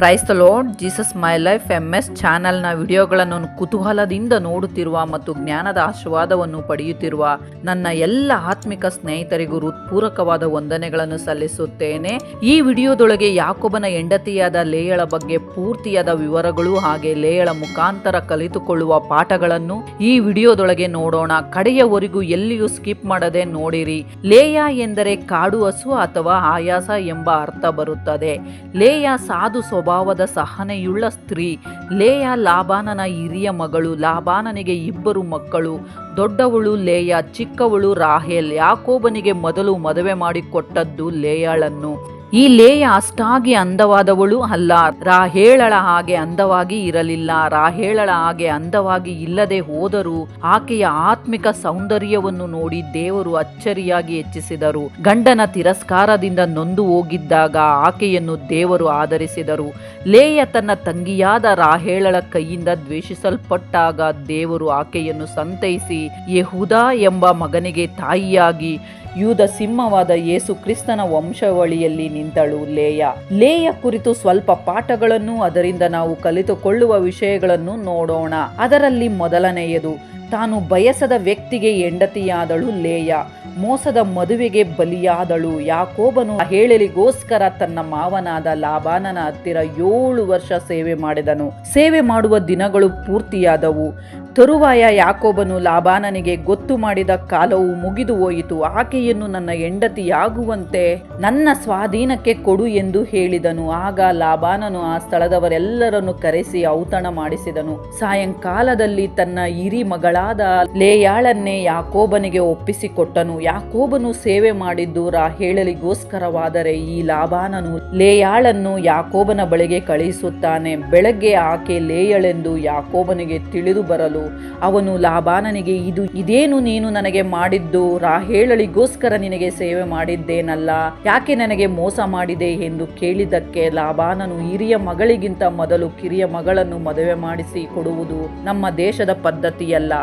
Praise the lord Jesus my life M S ಚಾನೆಲ್ನ ವಿಡಿಯೋಗಳನ್ನು ಕುತೂಹಲದಿಂದ ನೋಡುತ್ತಿರುವ ಮತ್ತು ಜ್ಞಾನದ ಆಶೀರ್ವಾದವನ್ನು ಪಡೆಯುತ್ತಿರುವ ನನ್ನ ಎಲ್ಲ ಆತ್ಮಿಕ ಸ್ನೇಹಿತರಿಗೂ ಹೃತ್ಪೂರ್ವಕವಾದ ವಂದನೆಗಳನ್ನು ಸಲ್ಲಿಸುತ್ತೇನೆ. ಈ ವಿಡಿಯೋದೊಳಗೆ ಯಾಕೊಬ್ಬನ ಹೆಂಡತಿಯಾದ ಲೇಯಳ ಬಗ್ಗೆ ಪೂರ್ತಿಯಾದ ವಿವರಗಳು ಹಾಗೆ ಲೇಯಳ ಮುಖಾಂತರ ಕಲಿತುಕೊಳ್ಳುವ ಪಾಠಗಳನ್ನು ಈ ವಿಡಿಯೋದೊಳಗೆ ನೋಡೋಣ. ಕಡೆಯವರೆಗೂ ಎಲ್ಲಿಯೂ ಸ್ಕಿಪ್ ಮಾಡದೆ ನೋಡಿರಿ. ಲೇಯ ಎಂದರೆ ಕಾಡು ಹಸು ಅಥವಾ ಆಯಾಸ ಎಂಬ ಅರ್ಥ ಬರುತ್ತದೆ. ಲೇಯ ಸಾಧು ಸ್ವಭಾವದ ಸಹನೆಯುಳ್ಳ ಸ್ತ್ರೀ, ಲೇಯ ಲಾಬಾನನ ಹಿರಿಯ ಮಗಳು, ಲಾಬಾನನಿಗೆ ಇಬ್ಬರು ಮಕ್ಕಳು, ದೊಡ್ಡವಳು ಲೇಯ, ಚಿಕ್ಕವಳು ರಾಹೇಲ್, ಯಾಕೋಬನಿಗೆ ಮೊದಲು ಮದುವೆ ಮಾಡಿಕೊಟ್ಟದ್ದು ಲೇಯಾಳನ್ನು. ಈ ಲೇಯ ಅಷ್ಟಾಗಿ ಅಂದವಾದವಳು ಅಲ್ಲ. ರಾಹೇಳಳ ಹಾಗೆ ಅಂದವಾಗಿ ಇರಲಿಲ್ಲ. ರಾಹೇಳಳ ಹಾಗೆ ಅಂದವಾಗಿ ಇಲ್ಲದೆ ಹೋದರೂ ಆಕೆಯ ಆತ್ಮಿಕ ಸೌಂದರ್ಯವನ್ನು ನೋಡಿ ದೇವರು ಅಚ್ಚರಿಯಾಗಿ ಹೆಚ್ಚಿಸಿದರು. ಗಂಡನ ತಿರಸ್ಕಾರದಿಂದ ನೊಂದು ಹೋಗಿದ್ದಾಗ ಆಕೆಯನ್ನು ದೇವರು ಆಧರಿಸಿದರು. ಲೇಯ ತನ್ನ ತಂಗಿಯಾದ ರಾಹೇಳಳ ಕೈಯಿಂದ ದ್ವೇಷಿಸಲ್ಪಟ್ಟಾಗ ದೇವರು ಆಕೆಯನ್ನು ಸಂತೈಸಿ, ಯಹುದಾ ಎಂಬ ಮಗನಿಗೆ ತಾಯಿಯಾಗಿ ಯೂದ ಸಿಂಹವಾದ ಯೇಸು ಕ್ರಿಸ್ತನ ವಂಶಾವಳಿಯಲ್ಲಿ ನಿಂತಳು ಲೇಯ. ಲೇಯ ಕುರಿತು ಸ್ವಲ್ಪ ಪಾಠಗಳನ್ನು ಅದರಿಂದ ನಾವು ಕಲಿತುಕೊಳ್ಳುವ ವಿಷಯಗಳನ್ನು ನೋಡೋಣ. ಅದರಲ್ಲಿ ಮೊದಲನೆಯದು ತಾನು ಬಯಸದ ವ್ಯಕ್ತಿಗೆ ಹೆಂಡತಿಯಾದಳು ಲೇಯ, ಮೋಸದ ಮದುವೆಗೆ ಬಲಿಯಾದಳು. ಯಾಕೋಬನು ಹೇಳಲಿಗೋಸ್ಕರ ತನ್ನ ಮಾವನಾದ ಲಾಬಾನನ ಹತ್ತಿರ ಏಳು ವರ್ಷ ಸೇವೆ ಮಾಡಿದನು. ಸೇವೆ ಮಾಡುವ ದಿನಗಳು ಪೂರ್ತಿಯಾದವು. ತರುವಾಯ ಯಾಕೋಬನು ಲಾಬಾನನಿಗೆ ಗೊತ್ತು ಮಾಡಿದ ಕಾಲವು ಮುಗಿದು ಹೋಯಿತು. ಆಕೆಯನ್ನು ನನ್ನ ಹೆಂಡತಿಯಾಗುವಂತೆ ನನ್ನ ಸ್ವಾಧೀನಕ್ಕೆ ಕೊಡು ಎಂದು ಹೇಳಿದನು. ಆಗ ಲಾಬಾನನು ಆ ಸ್ಥಳದವರೆಲ್ಲರನ್ನು ಕರೆಸಿ ಔತಣ ಮಾಡಿಸಿದನು. ಸಾಯಂಕಾಲದಲ್ಲಿ ತನ್ನ ಹಿರಿ ಮಗಳಾದ ಲೇಯಾಳನ್ನೇ ಯಾಕೋಬನಿಗೆ ಒಪ್ಪಿಸಿಕೊಟ್ಟನು. ಯಾಕೋಬನು ಸೇವೆ ಮಾಡಿದ್ದು ರಾಹೇಳಲಿಗೋಸ್ಕರವಾದರೆ ಈ ಲಾಭಾನನು ಲೇಯಾಳನ್ನು ಯಾಕೋಬನ ಬಳಿಗೆ ಕಳುಹಿಸುತ್ತಾನೆ. ಬೆಳಗ್ಗೆ ಆಕೆ ಲೇಯಳೆಂದು ಯಾಕೋಬನಿಗೆ ತಿಳಿದು ಬರಲು ಅವನು ಲಾಬಾನನಿಗೆ, ಇದು ಇದೇನು ನೀನು ನನಗೆ ಮಾಡಿದ್ದು? ರಾಹೇಳಳಿಗೋಸ್ಕರ ನಿನಗೆ ಸೇವೆ ಮಾಡಿದ್ದೇನಲ್ಲ? ಯಾಕೆ ನನಗೆ ಮೋಸ ಮಾಡಿದೆ? ಎಂದು ಕೇಳಿದ್ದಕ್ಕೆ ಲಾಬಾನನು ಹಿರಿಯ ಮಗಳಿಗಿಂತ ಮೊದಲು ಕಿರಿಯ ಮಗಳನ್ನು ಮದುವೆ ಮಾಡಿಸಿ ಕೊಡುವುದು ನಮ್ಮ ದೇಶದ ಪದ್ಧತಿಯಲ್ಲ.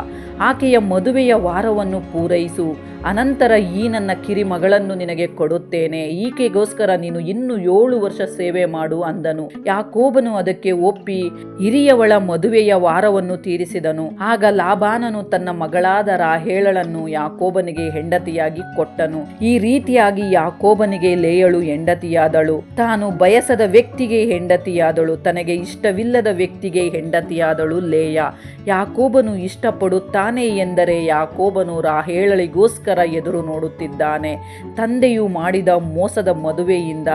ಆಕೆಯ ಮದುವೆಯ ವಾರವನ್ನು ಪೂರೈಸು. ಅನಂತರ ಈ ನನ್ನ ಕಿರಿ ಮಗಳನ್ನು ನಿನಗೆ ಕೊಡುತ್ತೇನೆ. ಈಕೆಗೋಸ್ಕರ ನೀನು ಇನ್ನು ಏಳು ವರ್ಷ ಸೇವೆ ಮಾಡು ಅಂದನು. ಯಾಕೋಬನು ಅದಕ್ಕೆ ಒಪ್ಪಿ ಹಿರಿಯವಳ ಮದುವೆಯ ವಾರವನ್ನು ತೀರಿಸಿದನು. ಆಗ ಲಾಬಾನನು ತನ್ನ ಮಗಳಾದ ರಾಹೇಳಳನ್ನು ಯಾಕೋಬನಿಗೆ ಹೆಂಡತಿಯಾಗಿ ಕೊಟ್ಟನು. ಈ ರೀತಿಯಾಗಿ ಯಾಕೋಬನಿಗೆ ಲೇಯಳು ಹೆಂಡತಿಯಾದಳು. ತಾನು ಬಯಸದ ವ್ಯಕ್ತಿಗೆ ಹೆಂಡತಿಯಾದಳು. ತನಗೆ ಇಷ್ಟವಿಲ್ಲದ ವ್ಯಕ್ತಿಗೆ ಹೆಂಡತಿಯಾದಳು ಲೇಯ. ಯಾಕೋಬನು ಇಷ್ಟಪಡುತ್ತಾನೆ ಎಂದರೆ ಯಾಕೋಬನು ರಾಹೇಳಳಿಗೋಸ್ಕರ ಎದುರು ನೋಡುತ್ತಿದ್ದಾನೆ. ತಂದೆಯು ಮಾಡಿದ ಮೋಸದ ಮದುವೆಯಿಂದ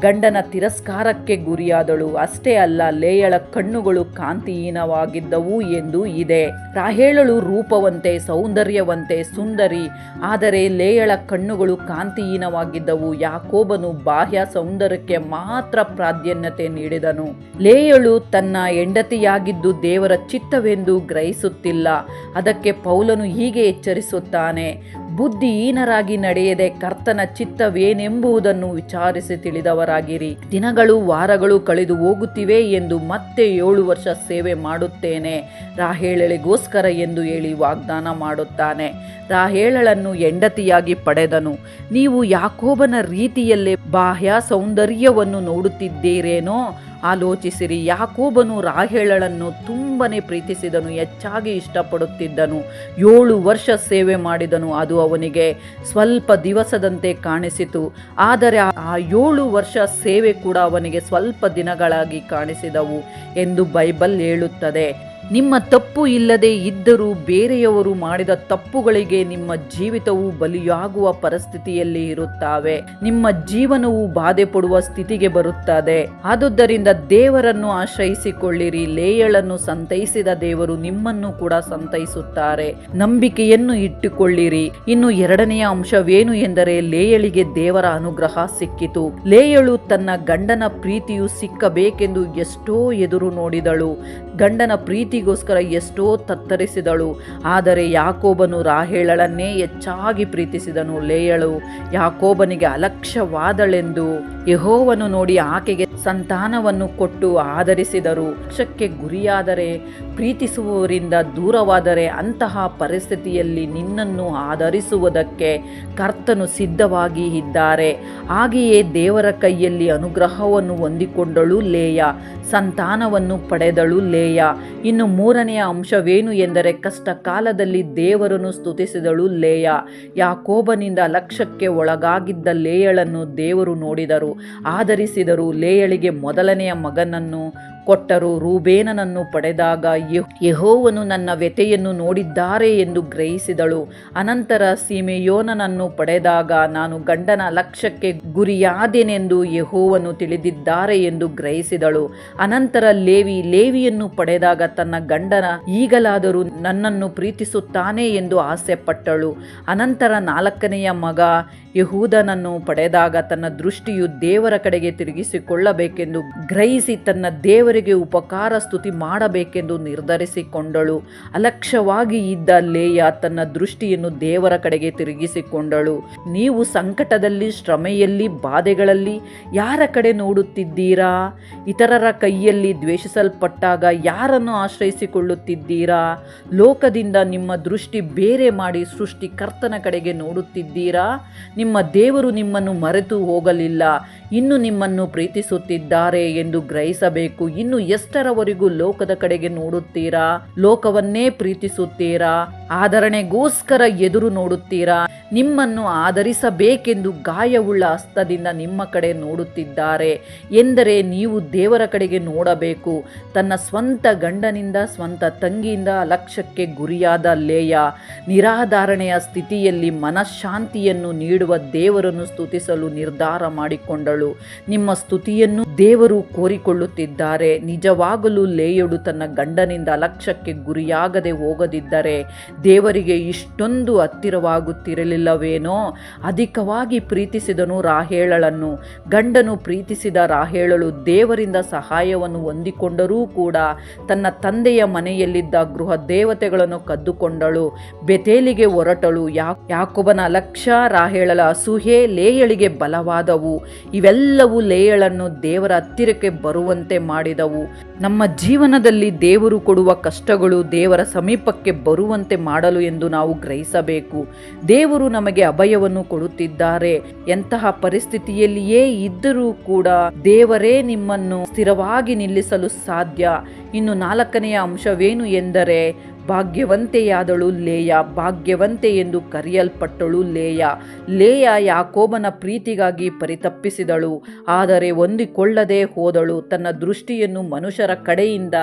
ಗಂಡನ ತಿರಸ್ಕಾರಕ್ಕೆ ಗುರಿಯಾದಳು. ಅಷ್ಟೇ ಅಲ್ಲ, ಲೇಯಳ ಕಣ್ಣುಗಳು ಕಾಂತಿಹೀನವಾಗಿದ್ದವು ಎಂದು ಇದೆ. ರಾಹೇಳಳು ರೂಪವಂತೆ, ಸೌಂದರ್ಯವಂತೆ ಸುಂದರಿ, ಆದರೆ ಲೇಯಳ ಕಣ್ಣುಗಳು ಕಾಂತಿಹೀನವಾಗಿದ್ದವು. ಯಾಕೋಬನು ಬಾಹ್ಯ ಸೌಂದರ್ಯಕ್ಕೆ ಮಾತ್ರ ಪ್ರಾಧಾನ್ಯತೆ ನೀಡಿದನು. ಲೇಯಳು ತನ್ನ ಹೆಂಡತಿಯಾಗಿದ್ದು ದೇವರ ಚಿತ್ತವೆಂದು ಗ್ರಹಿಸುತ್ತಿಲ್ಲ. ಅದಕ್ಕೆ ಪೌಲನು ಹೀಗೆ ಎಚ್ಚರಿಸುತ್ತಾನೆ ಬುದ್ಧಿಹೀನರಾಗಿ ನಡೆಯದೆ ಕರ್ತನ ಚಿತ್ತವೇನೆಂಬುದನ್ನು ವಿಚಾರಿಸಿ ತಿಳಿದವರಾಗಿರಿ. ದಿನಗಳು ವಾರಗಳು ಕಳೆದು ಹೋಗುತ್ತಿವೆ ಎಂದು ಮತ್ತೆ ಏಳು ವರ್ಷ ಸೇವೆ ಮಾಡುತ್ತೇನೆ. ರಾಹೇಳಳಿಗೋಸ್ಕರ ಎಂದು ಹೇಳಿ ವಾಗ್ದಾನ ಮಾಡುತ್ತಾನೆ. ರಾಹೇಳಳನ್ನು ಹೆಂಡತಿಯಾಗಿ ಪಡೆದನು. ನೀವು ಯಾಕೋಬನ ರೀತಿಯಲ್ಲೇ ಬಾಹ್ಯ ಸೌಂದರ್ಯವನ್ನು ನೋಡುತ್ತಿದ್ದೀರೇನೋ ಆಲೋಚಿಸಿರಿ. ಯಾಕೋಬನು ರಾಹೇಳಳನ್ನು ತುಂಬನೇ ಪ್ರೀತಿಸಿದನು, ಹೆಚ್ಚಾಗಿ ಇಷ್ಟಪಡುತ್ತಿದ್ದನು. ಏಳು ವರ್ಷ ಸೇವೆ ಮಾಡಿದನು, ಅದು ಅವನಿಗೆ ಸ್ವಲ್ಪ ದಿವಸದಂತೆ ಕಾಣಿಸಿತು. ಆದರೆ ಆ ಏಳು ವರ್ಷ ಸೇವೆ ಕೂಡ ಅವನಿಗೆ ಸ್ವಲ್ಪ ದಿನಗಳಾಗಿ ಕಾಣಿಸಿದವು ಎಂದು ಬೈಬಲ್ ಹೇಳುತ್ತದೆ. ನಿಮ್ಮ ತಪ್ಪು ಇಲ್ಲದೆ ಇದ್ದರೂ ಬೇರೆಯವರು ಮಾಡಿದ ತಪ್ಪುಗಳಿಗೆ ನಿಮ್ಮ ಜೀವಿತವು ಬಲಿಯಾಗುವ ಪರಿಸ್ಥಿತಿಯಲ್ಲಿ ಇರುತ್ತವೆ. ನಿಮ್ಮ ಜೀವನವು ಬಾಧೆ ಪಡುವ ಸ್ಥಿತಿಗೆ ಬರುತ್ತದೆ. ಆದುದರಿಂದ ದೇವರನ್ನು ಆಶ್ರಯಿಸಿಕೊಳ್ಳಿರಿ. ಲೇಯಳನ್ನು ಸಂತೈಸಿದ ದೇವರು ನಿಮ್ಮನ್ನು ಕೂಡ ಸಂತೈಸುತ್ತಾರೆ. ನಂಬಿಕೆಯನ್ನು ಇಟ್ಟುಕೊಳ್ಳಿರಿ. ಇನ್ನು ಎರಡನೆಯ ಅಂಶವೇನು ಎಂದರೆ ಲೇಯಳಿಗೆ ದೇವರ ಅನುಗ್ರಹ ಸಿಕ್ಕಿತು. ಲೇಯಳು ತನ್ನ ಗಂಡನ ಪ್ರೀತಿಯು ಸಿಕ್ಕಬೇಕೆಂದು ಎಷ್ಟೋ ಎದುರು ನೋಡಿದಳು. ಗಂಡನ ಪ್ರೀತಿ ಪ್ರೀತಿಗೋಸ್ಕರ ಎಷ್ಟೋ ತತ್ತರಿಸಿದಳು. ಆದರೆ ಯಾಕೋಬನು ರಾಹೇಳಳನ್ನೇ ಹೆಚ್ಚಾಗಿ ಪ್ರೀತಿಸಿದನು. ಲೇಯಳು ಯಾಕೋಬನಿಗೆ ಅಲಕ್ಷ್ಯವಾದಳೆಂದು ಯಹೋವನು ನೋಡಿ ಆಕೆಗೆ ಸಂತಾನವನ್ನು ಕೊಟ್ಟು ಆಧರಿಸಿದರು ಲಕ್ಷ್ಯಕ್ಕೆ ಗುರಿಯಾದರೆ, ಪ್ರೀತಿಸುವವರಿಂದ ದೂರವಾದರೆ ಅಂತಹ ಪರಿಸ್ಥಿತಿಯಲ್ಲಿ ನಿನ್ನನ್ನು ಆಧರಿಸುವುದಕ್ಕೆ ಕರ್ತನು ಸಿದ್ಧವಾಗಿ ಇದ್ದಾರೆ. ಹಾಗೆಯೇ ದೇವರ ಕೈಯಲ್ಲಿ ಅನುಗ್ರಹವನ್ನು ಹೊಂದಿಕೊಂಡಳು ಲೇಯ, ಸಂತಾನವನ್ನು ಪಡೆದಳು ಲೇಯ. ಇನ್ನು ಮೂರನೆಯ ಅಂಶವೇನು ಎಂದರೆ ಕಷ್ಟ ಕಾಲದಲ್ಲಿ ದೇವರನ್ನು ಸ್ತುತಿಸಿದಳು ಲೇಯ. ಯಾಕೋಬನಿಂದ ಲಕ್ಷ್ಯಕ್ಕೆ ಒಳಗಾಗಿದ್ದ ಲೇಯಳನ್ನು ದೇವರು ನೋಡಿದರು, ಆಧರಿಸಿದರು. ಲೇಯಳಿಗೆ ಮೊದಲನೆಯ ಮಗನನ್ನು ಕೊಟ್ಟರು ರೂಬೇನನನ್ನು ಪಡೆದಾಗ ಯಹೋವನು ನನ್ನ ವ್ಯತೆಯನ್ನು ನೋಡಿದ್ದಾರೆ ಎಂದು ಗ್ರಹಿಸಿದಳು. ಅನಂತರ ಸೀಮೆಯೋನನನ್ನು ಪಡೆದಾಗ ನಾನು ಗಂಡನ ಲಕ್ಷ್ಯಕ್ಕೆ ಗುರಿಯಾದೆನೆಂದು ಯೆಹೋವನು ತಿಳಿದಿದ್ದಾರೆ ಎಂದು ಗ್ರಹಿಸಿದಳು. ಅನಂತರ ಲೇವಿ, ಲೇವಿಯನ್ನು ಪಡೆದಾಗ ತನ್ನ ಗಂಡನ ಈಗಲಾದರೂ ನನ್ನನ್ನು ಪ್ರೀತಿಸುತ್ತಾನೆ ಎಂದು ಆಸೆಪಟ್ಟಳು. ಅನಂತರ ನಾಲ್ಕನೆಯ ಮಗ ಯಹೂದನನ್ನು ಪಡೆದಾಗ ತನ್ನ ದೃಷ್ಟಿಯು ದೇವರ ಕಡೆಗೆ ತಿರುಗಿಸಿಕೊಳ್ಳಬೇಕೆಂದು ಗ್ರಹಿಸಿ ತನ್ನ ದೇವರಿಗೆ ಉಪಕಾರ ಸ್ತುತಿ ಮಾಡಬೇಕೆಂದು ನಿರ್ಧರಿಸಿಕೊಂಡಳು. ಅಲಕ್ಷ್ಯವಾಗಿ ಇದ್ದ ಲೇಯ ತನ್ನ ದೃಷ್ಟಿಯನ್ನು ದೇವರ ಕಡೆಗೆ ತಿರುಗಿಸಿಕೊಂಡಳು. ನೀವು ಸಂಕಟದಲ್ಲಿ, ಶ್ರಮೆಯಲ್ಲಿ, ಬಾಧೆಗಳಲ್ಲಿ ಯಾರ ಕಡೆ ನೋಡುತ್ತಿದ್ದೀರಾ? ಇತರರ ಕೈಯಲ್ಲಿ ದ್ವೇಷಿಸಲ್ಪಟ್ಟಾಗ ಯಾರನ್ನು ಆಶ್ರಯಿಸಿಕೊಳ್ಳುತ್ತಿದ್ದೀರಾ? ಲೋಕದಿಂದ ನಿಮ್ಮ ದೃಷ್ಟಿ ಬೇರೆ ಮಾಡಿ ಸೃಷ್ಟಿಕರ್ತನ ಕಡೆಗೆ ನೋಡುತ್ತಿದ್ದೀರಾ? ನಿಮ್ಮ ದೇವರು ನಿಮ್ಮನ್ನು ಮರೆತು ಹೋಗಲಿಲ್ಲ. ಇನ್ನು ನಿಮ್ಮನ್ನು ಪ್ರೀತಿಸುತ್ತಿದ್ದಾರೆ ಎಂದು ಗ್ರಹಿಸಬೇಕು. ಇನ್ನು ಎಷ್ಟರವರೆಗೂ ಲೋಕದ ಕಡೆಗೆ ನೋಡುತ್ತೀರಾ? ಲೋಕವನ್ನೇ ಪ್ರೀತಿಸುತ್ತೀರಾ? ಆಧರಣೆಗೋಸ್ಕರ ಎದುರು ನೋಡುತ್ತೀರಾ? ನಿಮ್ಮನ್ನು ಆಧರಿಸಬೇಕೆಂದು ಗಾಯವುಳ್ಳ ಹಸ್ತದಿಂದ ನಿಮ್ಮ ಕಡೆ ನೋಡುತ್ತಿದ್ದಾರೆ. ಎಂದರೆ ನೀವು ದೇವರ ಕಡೆಗೆ ನೋಡಬೇಕು. ತನ್ನ ಸ್ವಂತ ಗಂಡನಿಂದ, ಸ್ವಂತ ತಂಗಿಯಿಂದ ಲಕ್ಷ್ಯಕ್ಕೆ ಗುರಿಯಾದ ಲೇಯ. ನಿರಾಧಾರಣೆಯ ಸ್ಥಿತಿಯಲ್ಲಿ ಮನಃಶಾಂತಿಯನ್ನು ನೀಡುವ ದೇವರನ್ನು ಸ್ತುತಿಸಲು ನಿರ್ಧಾರ ಮಾಡಿಕೊಂಡಳು. ನಿಮ್ಮ ಸ್ತುತಿಯನ್ನು ದೇವರು ಕೋರಿಕೊಳ್ಳುತ್ತಿದ್ದಾರೆ. ನಿಜವಾಗಲೂ ಲೇಯಳು ತನ್ನ ಗಂಡನಿಂದ ಅಲಕ್ಷ್ಯಕ್ಕೆ ಗುರಿಯಾಗದೆ ಹೋಗದಿದ್ದರೆ ದೇವರಿಗೆ ಇಷ್ಟೊಂದು ಹತ್ತಿರವಾಗುತ್ತಿರಲಿಲ್ಲವೇನೋ? ಅಧಿಕವಾಗಿ ಪ್ರೀತಿಸಿದನು ರಾಹೇಳಳನ್ನು. ಗಂಡನು ಪ್ರೀತಿಸಿದ ರಾಹೇಳಳು ದೇವರಿಂದ ಸಹಾಯವನ್ನು ಹೊಂದಿಕೊಂಡರೂ ಕೂಡ ತನ್ನ ತಂದೆಯ ಮನೆಯಲ್ಲಿದ್ದ ಗೃಹ ದೇವತೆಗಳನ್ನು ಕದ್ದುಕೊಂಡಳು. ಬೆತೇಲಿಗೆ ಹೊರಟಳು. ಯಾಕೊಬನ ರಾಹೇಳಳ ರಾಹೇಳಲ ಅಸೂಹೆ ಲೇಯಳಿಗೆ ಬಲವಾದವು. ಇವೆಲ್ಲವೂ ಲೇಯಳನ್ನು ದೇವರ ಹತ್ತಿರಕ್ಕೆ ಬರುವಂತೆ ಮಾಡಿದವು. ನಮ್ಮ ಜೀವನದಲ್ಲಿ ದೇವರು ಕೊಡುವ ಕಷ್ಟಗಳು ದೇವರ ಸಮೀಪಕ್ಕೆ ಬರುವಂತೆ ಮಾಡಲು ಎಂದು ನಾವು ಗ್ರಹಿಸಬೇಕು. ದೇವರು ನಮಗೆ ಅಭಯವನ್ನು ಕೊಡುತ್ತಿದ್ದಾರೆ. ಎಂತಹ ಪರಿಸ್ಥಿತಿಯಲ್ಲಿಯೇ ಇದ್ದರೂ ಕೂಡ ದೇವರೇ ನಿಮ್ಮನ್ನು ಸ್ಥಿರವಾಗಿ ನಿಲ್ಲಿಸಲು ಸಾಧ್ಯ. ಇನ್ನು ನಾಲ್ಕನೆಯ ಅಂಶವೇನು ಎಂದರೆ ಭಾಗ್ಯವಂತೆಯಾದಳು ಲೇಯ, ಭಾಗ್ಯವಂತೆ ಎಂದು ಕರೆಯಲ್ಪಟ್ಟಳು ಲೇಯ. ಲೇಯ ಯಾಕೋಬನ ಪ್ರೀತಿಗಾಗಿ ಪರಿತಪ್ಪಿಸಿದಳು ಆದರೆ ಹೊಂದಿಕೊಳ್ಳದೆ ಹೋದಳು. ತನ್ನ ದೃಷ್ಟಿಯನ್ನು ಮನುಷ್ಯರ ಕಡೆಯಿಂದ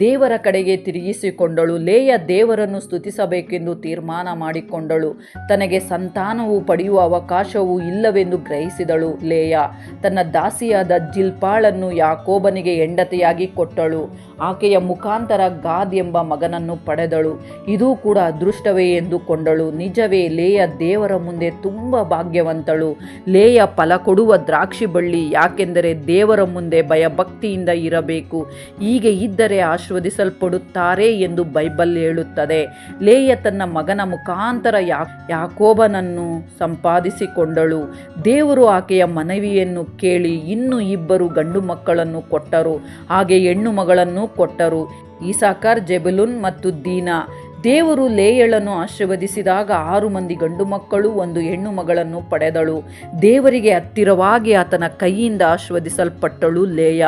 ದೇವರ ಕಡೆಗೆ ತಿರುಗಿಸಿಕೊಂಡಳು. ಲೇಯ ದೇವರನ್ನು ಸ್ತುತಿಸಬೇಕೆಂದು ತೀರ್ಮಾನ ಮಾಡಿಕೊಂಡಳು. ತನಗೆ ಸಂತಾನವು ಪಡೆಯುವ ಅವಕಾಶವೂ ಇಲ್ಲವೆಂದು ಗ್ರಹಿಸಿದಳು ಲೇಯ. ತನ್ನ ದಾಸಿಯಾದ ಜಿಲ್ಪಾಳನ್ನು ಯಾಕೋಬನಿಗೆ ಹೆಂಡತಿಯಾಗಿ ಕೊಟ್ಟಳು. ಆಕೆಯ ಮುಖಾಂತರ ಗಾದ್ ಎಂಬ ಮಗನನ್ನು ಪಡೆದಳು ಇದೂ ಕೂಡ ಅದೃಷ್ಟವೇ ಎಂದುಕೊಂಡಳು. ನಿಜವೇ ಲೇಯ ದೇವರ ಮುಂದೆ ತುಂಬ ಭಾಗ್ಯವಂತಳು. ಲೇಯ ಫಲ ಕೊಡುವ ದ್ರಾಕ್ಷಿ ಬಳ್ಳಿ ಯಾಕೆಂದರೆ ದೇವರ ಮುಂದೆ ಭಯಭಕ್ತಿಯಿಂದ ಇರಬೇಕು. ಹೀಗೆ ಇದ್ದರೆ ಆಶೀರ್ವದಿಸಲ್ಪಡುತ್ತಾರೆ ಎಂದು ಬೈಬಲ್ ಹೇಳುತ್ತದೆ. ಲೇಯ ತನ್ನ ಮಗನ ಮುಖಾಂತರ ಯಾ, ಯಾಕೋಬನನ್ನು ಸಂಪಾದಿಸಿಕೊಂಡಳು. ದೇವರು ಆಕೆಯ ಮನವಿಯನ್ನು ಕೇಳಿ ಇನ್ನು ಇಬ್ಬರು ಗಂಡು ಮಕ್ಕಳನ್ನು ಕೊಟ್ಟರು. ಹಾಗೆ ಹೆಣ್ಣು ಮಗಳನ್ನು ಕೊಟ್ಟರು. ಈಸಾಕರ್ ಜೆಬುಲುನ್ ಮತ್ತು ದೀನಾ. ದೇವರು ಲೇಯಳನ್ನು ಆಶೀರ್ವದಿಸಿದಾಗ ಆರು ಮಂದಿ ಗಂಡು ಮಕ್ಕಳು, ಒಂದು ಹೆಣ್ಣು ಮಗಳನ್ನು ಪಡೆದಳು. ದೇವರಿಗೆ ಹತ್ತಿರವಾಗಿ ಆತನ ಕೈಯಿಂದ ಆಶೀರ್ವದಿಸಲ್ಪಟ್ಟಳು ಲೇಯ.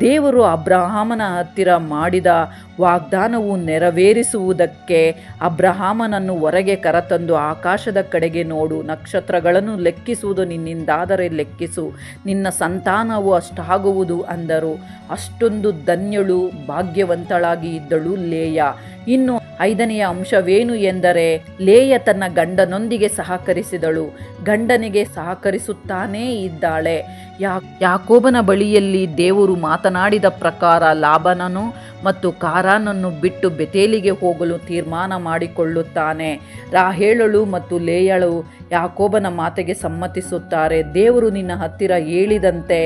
ದೇವರು ಅಬ್ರಹಾಮನ ಹತ್ತಿರ ಮಾಡಿದ ವಾಗ್ದಾನವು ನೆರವೇರಿಸುವುದಕ್ಕೆ ಅಬ್ರಹಾಮನನ್ನು ಹೊರಗೆ ಕರತಂದು ಆಕಾಶದ ಕಡೆಗೆ ನೋಡು. ನಕ್ಷತ್ರಗಳನ್ನು ಲೆಕ್ಕಿಸುವುದು ನಿನ್ನಿಂದಾದರೆ ಲೆಕ್ಕಿಸು. ನಿನ್ನ ಸಂತಾನವು ಅಷ್ಟಾಗುವುದು ಅಂದರು. ಅಷ್ಟೊಂದು ಧನ್ಯಳು, ಭಾಗ್ಯವಂತಳಾಗಿ ಇದ್ದಳು ಲೇಯ. ಇನ್ನು ಐದನೆಯ ಅಂಶವೇನು ಎಂದರೆ ಲೇಯ ತನ್ನ ಗಂಡನೊಂದಿಗೆ ಸಹಕರಿಸಿದಳು. ಗಂಡನಿಗೆ ಸಹಕರಿಸುತ್ತಾನೇ ಇದ್ದಾಳೆ. ಯಾ, ಯಾಕೋಬನ ಬಳಿಯಲ್ಲಿ ದೇವರು ಮಾತನಾಡಿದ ಪ್ರಕಾರ ಲಾಭನನು ಮತ್ತು ಕಾರಾನನ್ನು ಬಿಟ್ಟು ಬೆತೇಲಿಗೆ ಹೋಗಲು ತೀರ್ಮಾನ ಮಾಡಿಕೊಳ್ಳುತ್ತಾನೆ. ರಾಹೇಳಳು ಮತ್ತು ಲೇಯಳು ಯಾಕೋಬನ ಮಾತೆಗೆ ಸಮ್ಮತಿಸುತ್ತಾರೆ. ದೇವರು ನಿನ್ನ ಹತ್ತಿರ ಹೇಳಿದಂತೆ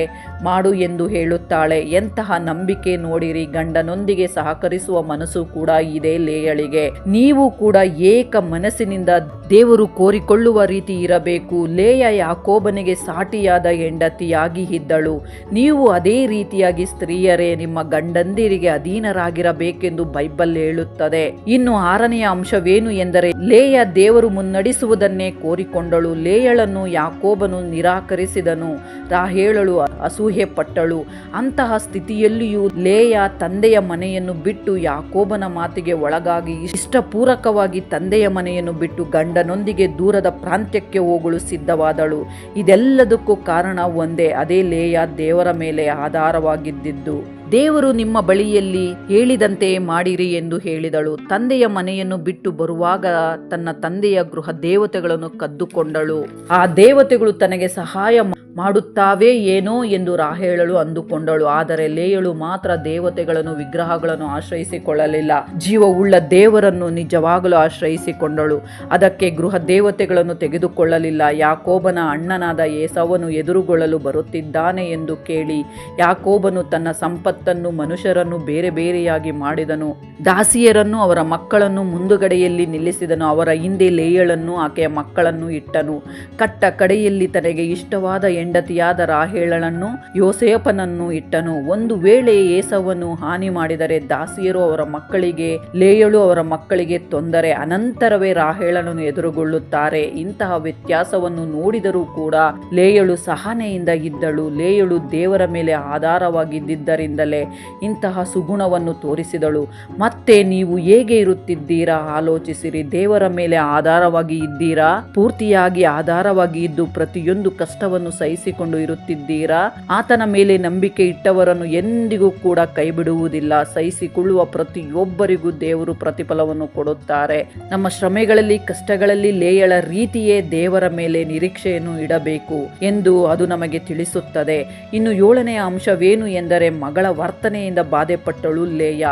ಮಾಡು ಎಂದು ಹೇಳುತ್ತಾಳೆ. ಎಂತಹ ನಂಬಿಕೆ ನೋಡಿರಿ, ಗಂಡನೊಂದಿಗೆ ಸಹಕರಿಸುವ ಮನಸ್ಸು ಕೂಡ ಇದೆ ಲೇಯಳಿಗೆ. ನೀವು ಕೂಡ ಏಕ ಮನಸ್ಸಿನಿಂದ ದೇವರು ಕೋರಿಕೊಳ್ಳುವ ರೀತಿ ಇರಬೇಕು. ಲೇಯ ಯಾಕೋಬನಿಗೆ ಸಾಟಿಯಾದ ಹೆಂಡತಿಯಾಗಿ ಇದ್ದಳು. ನೀವು ಅದೇ ರೀತಿಯಾಗಿ ಸ್ತ್ರೀಯರೇ, ನಿಮ್ಮ ಗಂಡಂದಿರಿಗೆ ಅಧೀನರಾಗಿರಬೇಕೆಂದು ಬೈಬಲ್ ಹೇಳುತ್ತದೆ. ಇನ್ನು ಆರನೆಯ ಅಂಶವೇನು ಎಂದರೆ, ಲೇಯ ದೇವರು ಮುನ್ನಡೆಸುವುದನ್ನೇ ಕೋರಿಕೊಂಡಳು. ಲೇಯಳನ್ನು ಯಾಕೋಬನು ನಿರಾಕರಿಸಿದನು. ರಾಹೇಳಳು ಅಸೂಹೆ ಪಟ್ಟಳು ಅಂತಹ ಸ್ಥಿತಿಯಲ್ಲಿಯೂ ಲೇಯ ತಂದೆಯ ಮನೆಯನ್ನು ಬಿಟ್ಟು ಯಾಕೋಬನ ಮಾತಿಗೆ ಒಳಗಾಗಿ ಇಷ್ಟಪೂರಕವಾಗಿ ತಂದೆಯ ಮನೆಯನ್ನು ಬಿಟ್ಟು ಗಂಡನೊಂದಿಗೆ ದೂರದ ಪ್ರಾಂತ್ಯಕ್ಕೆ ಹೋಗಲು ಸಿದ್ಧವಾದಳು. ಇದೆಲ್ಲದಕ್ಕೂ ಕಾರಣ ಒಂದೇ, ಅದೇ ಲೇಯ ದೇವರ ಮೇಲೆ ಆಧಾರವಾಗಿದ್ದಿದ್ದು. ದೇವರು ನಿಮ್ಮ ಬಳಿಯಲ್ಲಿ ಹೇಳಿದಂತೆ ಮಾಡಿರಿ ಎಂದು ಹೇಳಿದಳು. ತಂದೆಯ ಮನೆಯನ್ನು ಬಿಟ್ಟು ಬರುವಾಗ ತನ್ನ ತಂದೆಯ ಗೃಹ ದೇವತೆಗಳನ್ನು ಕದ್ದುಕೊಂಡಳು. ಆ ದೇವತೆಗಳು ತನಗೆ ಸಹಾಯ ಮಾಡುತ್ತಾವೇ ಏನೋ ಎಂದು ರಾಹೇಳಳು ಅಂದುಕೊಂಡಳು. ಆದರೆ ಲೇಯಳು ಮಾತ್ರ ದೇವತೆಗಳನ್ನು, ವಿಗ್ರಹಗಳನ್ನು ಆಶ್ರಯಿಸಿಕೊಳ್ಳಲಿಲ್ಲ. ಜೀವವುಳ್ಳ ದೇವರನ್ನು ನಿಜವಾಗಲೂ ಆಶ್ರಯಿಸಿಕೊಂಡಳು. ಅದಕ್ಕೆ ಗೃಹ ದೇವತೆಗಳನ್ನು ತೆಗೆದುಕೊಳ್ಳಲಿಲ್ಲ. ಯಾಕೋಬನ ಅಣ್ಣನಾದ ಏಸವನು ಎದುರುಗೊಳ್ಳಲು ಬರುತ್ತಿದ್ದಾನೆ ಎಂದು ಕೇಳಿ, ಯಾಕೋಬನು ತನ್ನ ಸಂಪತ್ತನ್ನು ಮನುಷ್ಯರನ್ನು ಬೇರೆ ಬೇರೆಯಾಗಿ ಮಾಡಿದನು. ದಾಸಿಯರನ್ನು, ಅವರ ಮಕ್ಕಳನ್ನು ಮುಂದುಗಡೆಯಲ್ಲಿ ನಿಲ್ಲಿಸಿದನು. ಅವರ ಹಿಂದೆ ಲೇಯಳನ್ನು ಆಕೆಯ ಮಕ್ಕಳನ್ನು ಇಟ್ಟನು. ಕಟ್ಟ ಕಡೆಯಲ್ಲಿ ತನಗೆ ಇಷ್ಟವಾದ ಹೆಂಡತಿಯಾದ ರಾಹೇಳನನ್ನು ಯೋಸೇಪನನ್ನು ಇಟ್ಟನು. ಒಂದು ವೇಳೆ ಏಸವನ್ನು ಹಾನಿ ಮಾಡಿದರೆ ದಾಸಿಯರು ಅವರ ಮಕ್ಕಳಿಗೆ, ಲೇಯಳು ಅವರ ಮಕ್ಕಳಿಗೆ ತೊಂದರೆ, ಅನಂತರವೇ ರಾಹೇಳನನ್ನು ಎದುರುಗೊಳ್ಳುತ್ತಾರೆ. ಇಂತಹ ವ್ಯತ್ಯಾಸವನ್ನು ನೋಡಿದರೂ ಕೂಡ ಲೇಯಳು ಸಹನೆಯಿಂದ ಇದ್ದಳು. ಲೇಯಳು ದೇವರ ಮೇಲೆ ಆಧಾರವಾಗಿದ್ದರಿಂದಲೇ ಇಂತಹ ಸುಗುಣವನ್ನು ತೋರಿಸಿದಳು. ಮತ್ತೆ ನೀವು ಹೇಗೆ ಇರುತ್ತಿದ್ದೀರಾ? ಆಲೋಚಿಸಿರಿ. ದೇವರ ಮೇಲೆ ಆಧಾರವಾಗಿ ಇದ್ದೀರಾ? ಪೂರ್ತಿಯಾಗಿ ಆಧಾರವಾಗಿ ಇದ್ದು ಪ್ರತಿಯೊಂದು ಕಷ್ಟವನ್ನು ಸಹಿಸಿಕೊಂಡು ಇರುತ್ತಿದ್ದೀರಾ? ಆತನ ಮೇಲೆ ನಂಬಿಕೆ ಇಟ್ಟವರನ್ನು ಎಂದಿಗೂ ಕೂಡ ಕೈಬಿಡುವುದಿಲ್ಲ. ಸಹಿಸಿಕೊಳ್ಳುವ ಪ್ರತಿಯೊಬ್ಬರಿಗೂ ದೇವರು ಪ್ರತಿಫಲವನ್ನು ಕೊಡುತ್ತಾರೆ. ನಮ್ಮ ಶ್ರಮೆಗಳಲ್ಲಿ, ಕಷ್ಟಗಳಲ್ಲಿ ಲೇಯಳ ರೀತಿಯೇ ದೇವರ ಮೇಲೆ ನಿರೀಕ್ಷೆಯನ್ನು ಇಡಬೇಕು ಎಂದು ಅದು ನಮಗೆ ತಿಳಿಸುತ್ತದೆ. ಇನ್ನು ಏಳನೆಯ ಅಂಶವೇನು ಎಂದರೆ, ಮಗಳ ವರ್ತನೆಯಿಂದ ಬಾಧೆಪಟ್ಟಳು ಲೇಯ.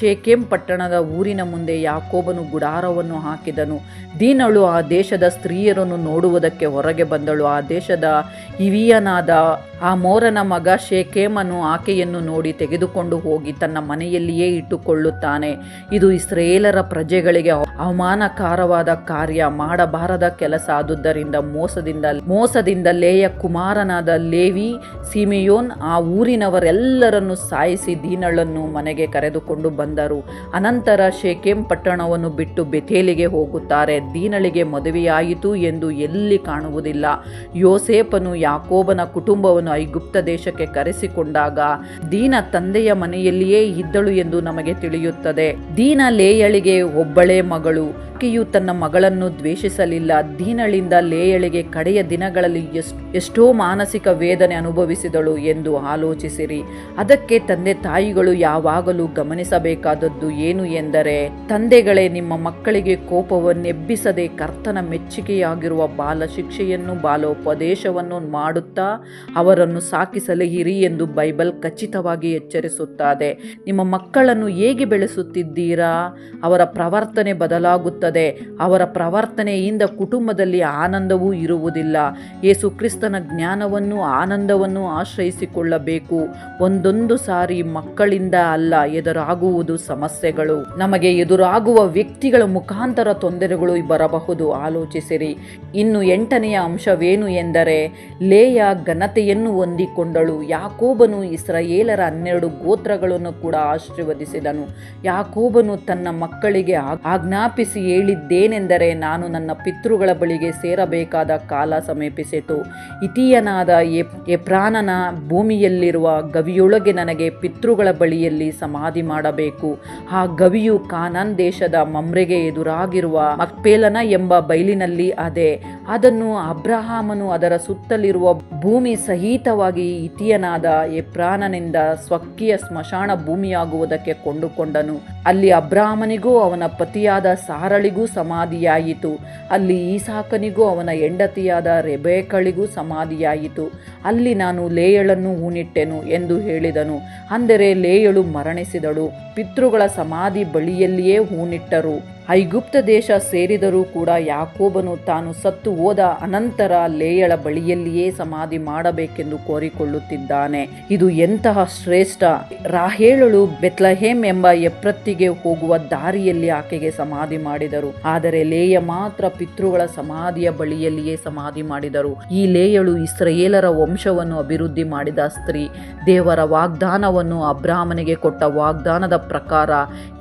ಶೇಕೆಂ ಪಟ್ಟಣದ ಊರಿನ ಮುಂದೆ ಯಾಕೋಬನು ಗುಡಾರವನ್ನು ಹಾಕಿದನು. ದೀನಳು ಆ ದೇಶದ ಸ್ತ್ರೀಯರನ್ನು ನೋಡುವುದಕ್ಕೆ ಹೊರಗೆ ಬಂದಳು. ಆ ದೇಶದ ಹಿವಿಯನಾದ ಆ ಮೋರನ ಮಗ ಶೇಖೇಮನು ಆಕೆಯನ್ನು ನೋಡಿ ತೆಗೆದುಕೊಂಡು ಹೋಗಿ ತನ್ನ ಮನೆಯಲ್ಲಿಯೇ ಇಟ್ಟುಕೊಳ್ಳುತ್ತಾನೆ. ಇದು ಇಸ್ರೇಲರ ಪ್ರಜೆಗಳಿಗೆ ಅವಮಾನಕಾರವಾದ ಕಾರ್ಯ ಮಾಡಬಾರದ ಕೆಲಸ. ಆದುದರಿಂದ ಮೋಸದಿಂದ ಮೋಸದಿಂದ ಲೇಯ ಕುಮಾರನಾದ ಲೇವಿ, ಸಿಮಿಯೋನ್ ಆ ಊರಿನವರೆಲ್ಲರನ್ನು ಸಾಯಿಸಿ ದೀನಳನ್ನು ಮನೆಗೆ ಕರೆದುಕೊಂಡು ಬಂದರು. ಅನಂತರ ಶೇಖೇಮ್ ಪಟ್ಟಣವನ್ನು ಬಿಟ್ಟು ಬೆಥೇಲಿಗೆ ಹೋಗುತ್ತಾರೆ. ದೀನಳಿಗೆ ಮದುವೆಯಾಯಿತು ಎಂದು ಎಲ್ಲಿ ಕಾಣುವುದಿಲ್ಲ. ಯೋಸೇಪನು ಯಾಕೋಬನ ಕುಟುಂಬವನ್ನು ಐಗುಪ್ತ ದೇಶಕ್ಕೆ ಕರೆಸಿಕೊಂಡಾಗ ದೀನ ತಂದೆಯ ಮನೆಯಲ್ಲಿಯೇ ಇದ್ದಳು ಎಂದು ನಮಗೆ ತಿಳಿಯುತ್ತದೆ. ದೀನ ಲೇಯಳಿಗೆ ಒಬ್ಬಳೇ ಮಗಳು. ಆಕೆಯು ತನ್ನ ಮಗಳನ್ನು ದ್ವೇಷಿಸಲಿಲ್ಲ. ದೀನಳಿಂದ ಲೇಯಳಿಗೆ ಕಡೆಯ ದಿನಗಳಲ್ಲಿ ಎಷ್ಟ್ ಮಾನಸಿಕ ವೇದನೆ ಅನುಭವಿಸಿದಳು ಎಂದು ಆಲೋಚಿಸಿರಿ. ಅದಕ್ಕೆ ತಂದೆ ತಾಯಿಗಳು ಯಾವಾಗಲೂ ಗಮನಿಸಬೇಕಾದದ್ದು ಏನು ಎಂದರೆ, ತಂದೆಗಳೇ ನಿಮ್ಮ ಮಕ್ಕಳಿಗೆ ಕೋಪವನ್ನೆಬ್ಬಿಸದೆ ಕರ್ತನ ಮೆಚ್ಚುಗೆಯಾಗಿರುವ ಬಾಲ ಶಿಕ್ಷೆಯನ್ನು ಬಾಲೋಪದೇಶವನ್ನು ಮಾಡುತ್ತಾ ಅವರನ್ನು ಸಾಕಿಸಲಿಹಿರಿ ಎಂದು ಬೈಬಲ್ ಖಚಿತವಾಗಿ ಎಚ್ಚರಿಸುತ್ತದೆ ನಿಮ್ಮ ಮಕ್ಕಳನ್ನು ಹೇಗೆ ಬೆಳೆಸುತ್ತಿದ್ದೀರಾ? ಅವರ ಪ್ರವರ್ತನೆ ಬದಲಾಗುತ್ತದೆ. ಅವರ ಪ್ರವರ್ತನೆಯಿಂದ ಕುಟುಂಬದಲ್ಲಿ ಆನಂದವೂ ಇರುವುದಿಲ್ಲ. ಯೇಸು ಕ್ರಿಸ್ತನ ಜ್ಞಾನವನ್ನು, ಆನಂದವನ್ನು ಆಶ್ರಯಿಸಿಕೊಳ್ಳಬೇಕು. ಒಂದೊಂದು ಸಾರಿ ಮಕ್ಕಳಿಂದ ಅಲ್ಲ, ಎದುರಾಗುವುದು ಸಮಸ್ಯೆಗಳು. ನಮಗೆ ಎದುರಾಗುವ ವ್ಯಕ್ತಿಗಳ ಮುಖಾಂತರ ತೊಂದರೆಗಳು ಬರಬಹುದು. ಆಲೋಚಿಸಿರಿ. ಇನ್ನು ಎಂಟನೆಯ ಅಂಶವೇನು ಎಂದರೆ ಲೇಯ ಘನತೆಯನ್ನು ಹೊಂದಿಕೊಂಡಳು. ಯಾಕೋಬನು ಇಸ್ರಾಯೇಲರ ಹನ್ನೆರಡು ಗೋತ್ರಗಳನ್ನು ಕೂಡ ಆಶೀರ್ವದಿಸಿದನು. ಯಾಕೋಬನು ತನ್ನ ಮಕ್ಕಳಿಗೆ ಆಜ್ಞಾಪಿಸಿ ಹೇಳಿದ್ದೇನೆಂದರೆ ನಾನು ನನ್ನ ಪಿತೃಗಳ ಬಳಿಗೆ ಸೇರಬೇಕಾದ ಕಾಲ ಸಮೀಪಿಸಿತು. ಇತಿಯನಾದ ಎಪ್ರಾನನ ಭೂಮಿಯಲ್ಲಿರುವ ಗವಿಯೊಳಗೆ ನನಗೆ ಪಿತೃಗಳ ಬಳಿಯಲ್ಲಿ ಸಮಾಧಿ ಮಾಡಬೇಕು. ಆ ಗವಿಯು ಕಾನಾನ್ ದೇಶದ ಮಮ್ರೆಗೆ ಎದುರಾಗಿರುವ ಮಕ್ಪೇಲನ ಎಂಬ ಬಯಲಿನಲ್ಲಿ ಅದೇ. ಅದನ್ನು ಅಬ್ರಹಾಮನು ಅದರ ಸುತ್ತಲಿರುವ ಭೂಮಿ ಸಹಿತವಾಗಿ ಇತಿಯನಾದ ಎಪ್ರಾನನಿಂದ ಸ್ವಕ್ಕಿಯ ಸ್ಮಶಾನ ಭೂಮಿಯಾಗುವುದಕ್ಕೆ ಕೊಂಡುಕೊಂಡನು. ಅಲ್ಲಿ ಅಬ್ರಾಹ್ಮನಿಗೂ ಅವನ ಪತಿಯಾದ ಸಾರಳಿಗೂ ಸಮಾಧಿಯಾಯಿತು. ಅಲ್ಲಿ ಈಸಾಕನಿಗೂ ಅವನ ಹೆಂಡತಿಯಾದ ರೆಬೇಕಳಿಗೂ ಸಮಾಧಿಯಾಯಿತು. ಅಲ್ಲಿ ನಾನು ಲೇಯಳನ್ನು ಹೂನಿಟ್ಟೆನು ಎಂದು ಹೇಳಿದನು. ಅಂದರೆ ಲೇಯಳು ಮರಣಿಸಿದಳು. ಪಿತೃಗಳ ಸಮಾಧಿ ಬಳಿಯಲ್ಲಿಯೇ ಹೂಣಿಟ್ಟರು. ಐಗುಪ್ತ ದೇಶ ಸೇರಿದರೂ ಕೂಡ ಯಾಕೋಬನು ತಾನು ಸತ್ತು ಹೋದ ಅನಂತರ ಲೇಯಳ ಬಳಿಯಲ್ಲಿಯೇ ಸಮಾಧಿ ಮಾಡಬೇಕೆಂದು ಕೋರಿಕೊಳ್ಳುತ್ತಿದ್ದಾನೆ. ಇದು ಎಂತಹ ಶ್ರೇಷ್ಠ? ರಾಹೇಳಳು ಬೆತ್ಲಹೇಮ್ ಎಂಬ ಎಪ್ರತ್ತಿಗೆ ಹೋಗುವ ದಾರಿಯಲ್ಲಿ ಆಕೆಗೆ ಸಮಾಧಿ ಮಾಡಿದರು. ಆದರೆ ಲೇಯ ಮಾತ್ರ ಪಿತೃಗಳ ಸಮಾಧಿಯ ಬಳಿಯಲ್ಲಿಯೇ ಸಮಾಧಿ ಮಾಡಿದರು. ಈ ಲೇಯಳು ಇಸ್ರೇಲರ ವಂಶವನ್ನು ಅಭಿವೃದ್ಧಿ ಮಾಡಿದ ಸ್ತ್ರೀ. ದೇವರ ವಾಗ್ದಾನವನ್ನು ಅಬ್ರಾಹ್ಮನಿಗೆ ಕೊಟ್ಟ ವಾಗ್ದಾನದ ಪ್ರಕಾರ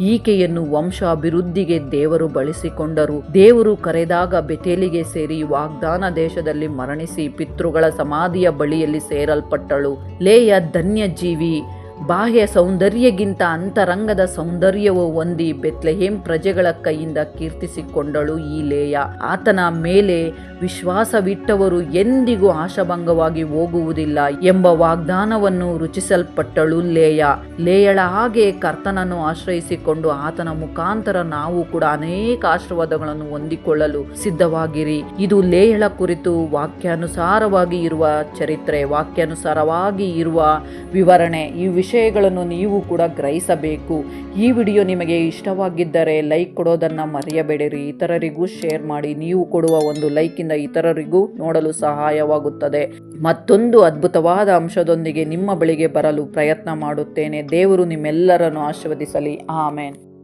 ಈಕೆಯನ್ನು ವಂಶ ಅಭಿವೃದ್ಧಿಗೆ ದೇವರು ಬಳಸಿಕೊಂಡರು. ದೇವರು ಕರೆದಾಗ ಬೆತೇಲಿಗೆ ಸೇರಿ ವಾಗ್ದಾನ ದೇಶದಲ್ಲಿ ಮರಣಿಸಿ ಪಿತೃಗಳ ಸಮಾಧಿಯ ಬಳಿಯಲ್ಲಿ ಸೇರಲ್ಪಟ್ಟಳು. ಲೇಯ ಧನ್ಯ ಜೀವಿ ಬಾಹ್ಯ ಸೌಂದರ್ಯಗಿಂತ ಅಂತರಂಗದ ಸೌಂದರ್ಯವು ಹೊಂದಿ ಬೆತ್ಲೆಹೇಮ್ ಪ್ರಜೆಗಳ ಕೈಯಿಂದ ಕೀರ್ತಿಸಿಕೊಂಡಳು ಈ ಲೇಯ. ಆತನ ಮೇಲೆ ವಿಶ್ವಾಸವಿಟ್ಟವರು ಎಂದಿಗೂ ಆಶಾಭಂಗವಾಗಿ ಹೋಗುವುದಿಲ್ಲ ಎಂಬ ವಾಗ್ದಾನವನ್ನು ರುಚಿಸಲ್ಪಟ್ಟಳು ಲೇಯ. ಲೇಯಳ ಹಾಗೆ ಕರ್ತನನ್ನು ಆಶ್ರಯಿಸಿಕೊಂಡು ಆತನ ಮುಖಾಂತರ ನಾವು ಕೂಡ ಅನೇಕ ಆಶೀರ್ವಾದಗಳನ್ನು ಹೊಂದಿಕೊಳ್ಳಲು ಸಿದ್ಧವಾಗಿರಿ. ಇದು ಲೇಯಳ ಕುರಿತು ವಾಕ್ಯಾನುಸಾರವಾಗಿ ಇರುವ ಚರಿತ್ರೆ, ವಾಕ್ಯಾನುಸಾರವಾಗಿ ಇರುವ ವಿವರಣೆ. ಈ ವಿಷಯಗಳನ್ನು ನೀವು ಕೂಡ ಗ್ರಹಿಸಬೇಕು. ಈ ವಿಡಿಯೋ ನಿಮಗೆ ಇಷ್ಟವಾಗಿದ್ದರೆ ಲೈಕ್ ಕೊಡೋದನ್ನು ಮರೆಯಬೇಡಿರಿ. ಇತರರಿಗೂ ಶೇರ್ ಮಾಡಿ. ನೀವು ಕೊಡುವ ಒಂದು ಲೈಕಿಂದ ಇತರರಿಗೂ ನೋಡಲು ಸಹಾಯವಾಗುತ್ತದೆ. ಮತ್ತೊಂದು ಅದ್ಭುತವಾದ ಅಂಶದೊಂದಿಗೆ ನಿಮ್ಮ ಬಳಿಗೆ ಬರಲು ಪ್ರಯತ್ನ ಮಾಡುತ್ತೇನೆ. ದೇವರು ನಿಮ್ಮೆಲ್ಲರನ್ನು ಆಶೀರ್ವದಿಸಲಿ. ಆಮೇನ್.